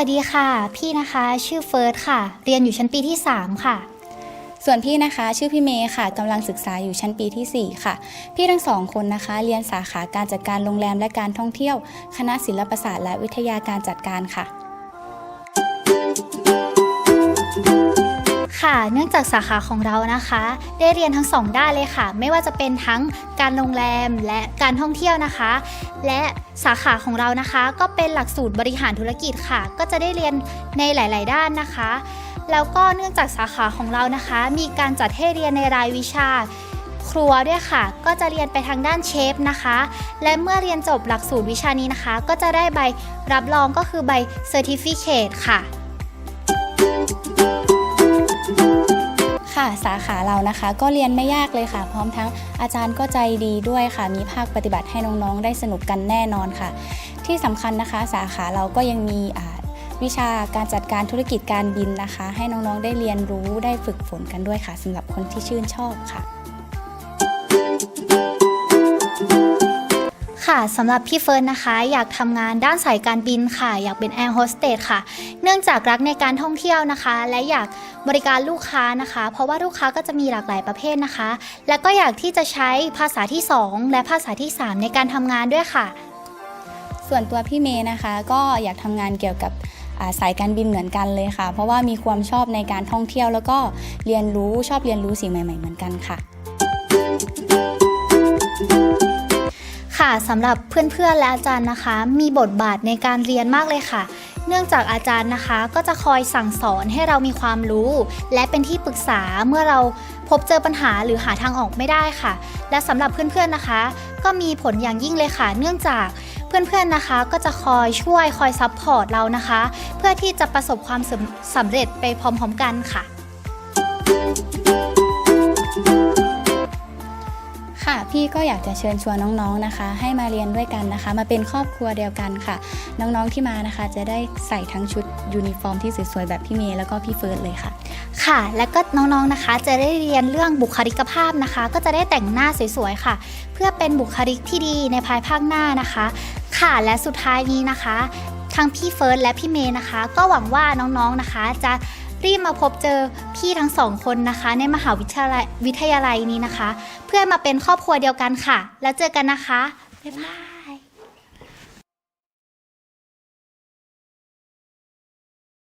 ัสดีค่ะ พี่นะคะชื่อเฟิร์สค่ะ เรียนอยู่ชั้นปีที่ 3 ค่ะ ส่วนพี่นะคะชื่อพี่เมย์ค่ะกำลังศึกษาอยู่ชั้นปีที่ 4 ค่ะ พี่ทั้งสองคนนะคะ เรียนสาขาการจัดการโรงแรมและการท่องเที่ยว คณะศิลปศาสตร์และวิทยาการจัดการค่ะ ค่ะ เนื่องจากสาขาของเรานะคะ ได้เรียนทั้งสองด้านเลยค่ะ ไม่ว่าจะเป็นทั้งการโรงแรมและการท่องเที่ยวนะคะ และสาขาของเรานะคะ ก็เป็นหลักสูตรบริหารธุรกิจค่ะ ก็จะได้เรียนในหลาย ๆ ด้านนะคะ แล้วก็เนื่องจากสาขาของเรานะคะ มีการจัดให้เรียนในรายวิชาครัวด้วยค่ะ ก็จะเรียนไปทางด้านเชฟนะคะ และเมื่อเรียนจบหลักสูตรวิชานี้นะคะ ก็จะได้ใบรับรองก็คือใบ Certificate ค่ะ ค่ะ สาขาเรานะคะ ก็เรียนไม่ยากเลยค่ะ พร้อมทั้งอาจารย์ก็ใจดีด้วยค่ะ มีภาคปฏิบัติให้น้องๆ ได้สนุกกันแน่นอนค่ะ ที่สำคัญนะคะ สาขาเราก็ยังมีวิชาการจัดการธุรกิจการบินนะคะ ให้น้องๆ ได้เรียนรู้ได้ฝึกฝนกันด้วยค่ะสำหรับคนที่ชื่นชอบค่ะ ค่ะสำหรับพี่เฟิร์นนะคะ อยากทำงานด้านสายการบินค่ะ อยากเป็นแอร์โฮสเตสค่ะ เนื่องจากรักในการท่องเที่ยวนะคะ และอยากบริการลูกค้านะคะ เพราะว่าลูกค้าก็จะมีหลากหลายประเภทนะคะ และก็อยากที่จะใช้ภาษาที่ 2 และภาษาที่ 3 ในการทำงานด้วยค่ะ ส่วนตัวพี่เมย์นะคะ ก็อยากทำงานเกี่ยวกับสายการบินเหมือนกันเลยค่ะ เพราะว่ามีความชอบในการท่องเที่ยว แล้วก็เรียนรู้ชอบเรียนรู้สิ่งใหม่ ๆ เหมือนกันค่ะค่ะ สำหรับเพื่อนๆและอาจารย์นะคะ มีบทบาทในการเรียนมากเลยค่ะ เนื่องจากอาจารย์นะคะ ก็จะคอยสั่งสอนให้เรามีความรู้ และเป็นที่ปรึกษาเมื่อเราพบเจอปัญหาหรือหาทางออกไม่ได้ค่ะ และสำหรับเพื่อนๆนะคะ ก็มีผลอย่างยิ่งเลยค่ะ เนื่องจากเพื่อนๆนะคะ ก็จะคอยช่วยคอยซัพพอร์ตเรานะคะ เพื่อที่จะประสบความสำสำเร็จไปพร้อมๆกันค่ะ ค่ะ พี่ก็อยากจะเชิญชวนน้องๆนะคะ ให้มาเรียนด้วยกันนะคะ มาเป็นครอบครัวเดียวกันค่ะ น้องๆที่มานะคะ จะได้ใส่ทั้งชุดยูนิฟอร์มที่สวยๆแบบพี่เมย์แล้วก็พี่เฟิร์สเลยค่ะ ค่ะ และก็น้องๆนะคะ จะได้เรียนเรื่องบุคลิกภาพนะคะ ก็จะได้แต่งหน้าสวยๆค่ะ เพื่อเป็นบุคลิกที่ดีในภายภาคหน้านะคะ ค่ะและสุดท้ายนี้นะคะทั้งพี่เฟิร์สและพี่เมย์นะคะ ก็หวังว่าน้องๆนะคะ จะ รีบมาพบเจอพี่ทั้งสองคนนะคะ ในมหาวิทยาลัยวิทยาลัยนี้นะคะ เพื่อมาเป็นครอบครัวเดียวกันค่ะ แล้วเจอกันนะคะบ๊ายบาย